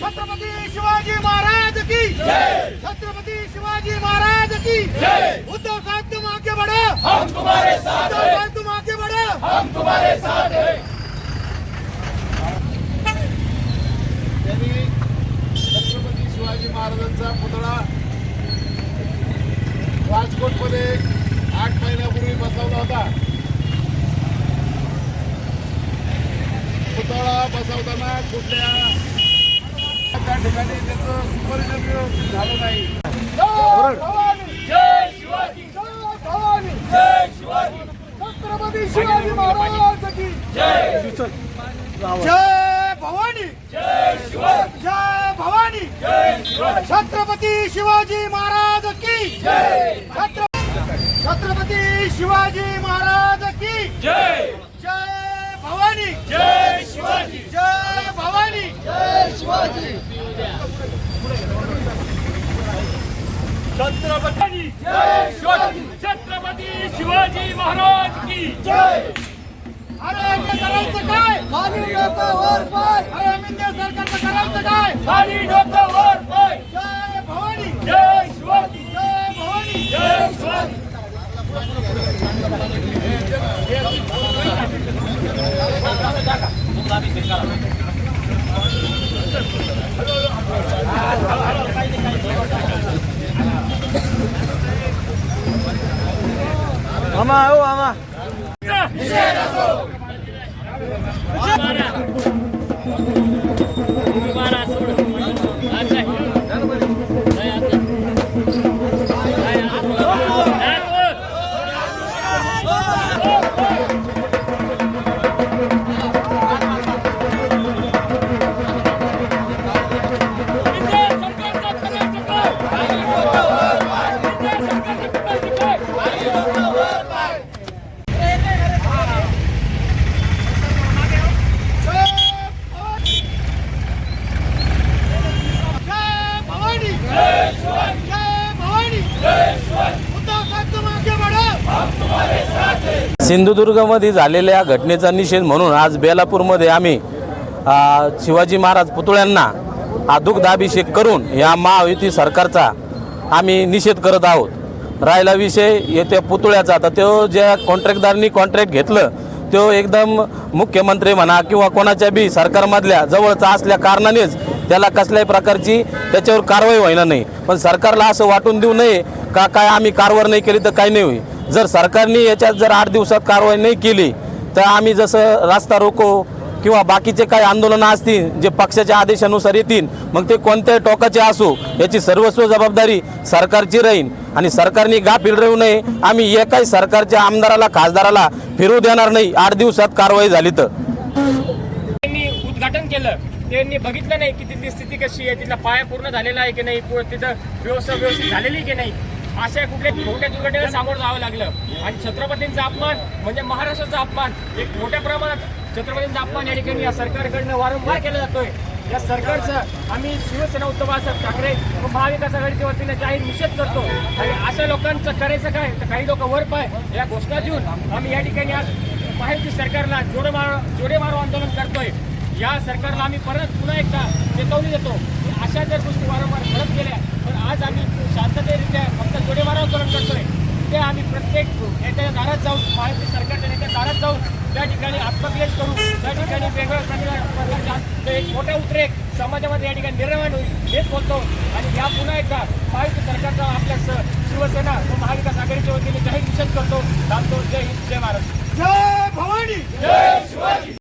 छत्रपती शिवाजी महाराज की छत्रपती शिवाजी महाराज की उद्धव साहेब तुम आगे बढ़ो। हम तुम्हारे साथ उद्धव हैं। साहेब तुम आगे बढ़ो। हम तुम्हारे साथ हैं। छत्रपती शिवाजी महाराजांचा पुतळा राजकोटमध्ये आठ महिन्यापूर्वी बसवला होता. पुतळा बसवताना कुठल्या त्या ठिकाणी त्याचं सुपरिजन व्यवस्थित झालं नाही. जय शिवाजी. जय भवानी. जय शिवाजी. छत्रपती शिवाजी महाराज की जय. जय भवानी. जय शिवाजी. जय भवानी. जय शिवाजी. छत्रपती शिवाजी महाराज की छत्र- छत्रपती शिवाजी महाराज की जय भवानी जय शिवाजी जय भवानी जय शिवाजी छत्रपती छत्रपती शिवाजी महाराज की जय. अरे यांचं करायचं काय? वर पाय. अरे मिंदे सरकारचं करायचं काय? खाली डोकं वर पाय. जय भवानी. जय शिवाजी. जय भवानी. जय शिवाजी. जय सिंधुदुर्गमध्ये झालेल्या घटनेचा निषेध म्हणून आज बेलापूरमध्ये आम्ही शिवाजी महाराज पुतळ्यांना दुग्धाभिषेक करून या महायुती सरकारचा आम्ही निषेध करत आहोत. राहिला विषय येत्या पुतळ्याचा. तर तो ज्या कॉन्ट्रॅक्टदारांनी कॉन्ट्रॅक्ट घेतलं तो एकदम मुख्यमंत्री म्हणा किंवा कोणाच्या बी सरकारमधल्या जवळचा असल्या कारणानेच त्याला कसल्याही प्रकारची त्याच्यावर कारवाई व्हायला नाही. पण सरकारला असं वाटून देऊ नये का काय आम्ही कारवाई नाही केली तर काही नाही होईल? जर सरकारने याच्यात जर आठ दिवसात कारवाई नाही केली तर आम्ही जसं रास्ता रोको किंवा बाकीचे काही आंदोलनं असतील जे पक्षाच्या आदेशानुसार येतील मग ते कोणत्याही टोकाचे असो याची सर्वस्व जबाबदारी सरकारची राहील. आणि सरकारने गाफील राहू नये. आम्ही एकाही सरकारच्या आमदाराला खासदाराला फिरू देणार नाही. आठ दिवसात कारवाई झाली तर. त्यांनी उद्घाटन केलं. त्यांनी बघितलं नाही की तिथली स्थिती कशी आहे तिथला पाया पूर्ण झालेला आहे की नाही तिथं व्यवस्था व्यवस्थित झालेली की नाही. अशा कुठल्या मोठ्या दुर्घटनेला सामोरं जावं लागलं. आणि छत्रपतींचा अपमान म्हणजे महाराष्ट्राचा अपमान एक मोठ्या प्रमाणात छत्रपतींचा अपमान या ठिकाणी या सरकारकडनं वारंवार केला जातोय. या सरकारचं आम्ही शिवसेना उद्धव बाळासाहेब ठाकरे व महाविकास आघाडीच्या वतीने जाहीर निषेध करतो. आणि अशा लोकांचं करायचं काय? तर काही लोक वर पाय. या घोषणा देऊन आम्ही या ठिकाणी आज बाहेरची सरकारला जोडे मारो जोडे मारो आंदोलन करतोय. या सरकारला आम्ही परत पुन्हा एकदा चेतवणी देतो. अशा जर गोष्टी वारंवार घडत गेल्या तर आज आम्ही शांततेरित्या फक्त जोडे मारो आंदोलन करतोय. ते आम्ही प्रत्येक नेत्याच्या दारात जाऊन माहिती सरकारच्या नेत्या दारात जाऊन त्या ठिकाणी आत्मक्लेश करू. त्या ठिकाणी वेगवेगळ्या एक मोठा उद्रेक समाजामध्ये या ठिकाणी निर्माण होईल हेच बोलतो. आणि या पुन्हा एकदा माहिती सरकारचा आपल्या स- शिवसेना व महाविकास आघाडीच्या वतीने जाहीर निषेध करतो. सांगतो जय हिंद जय महाराष्ट्र. जय भवानी! जय शिवाजी!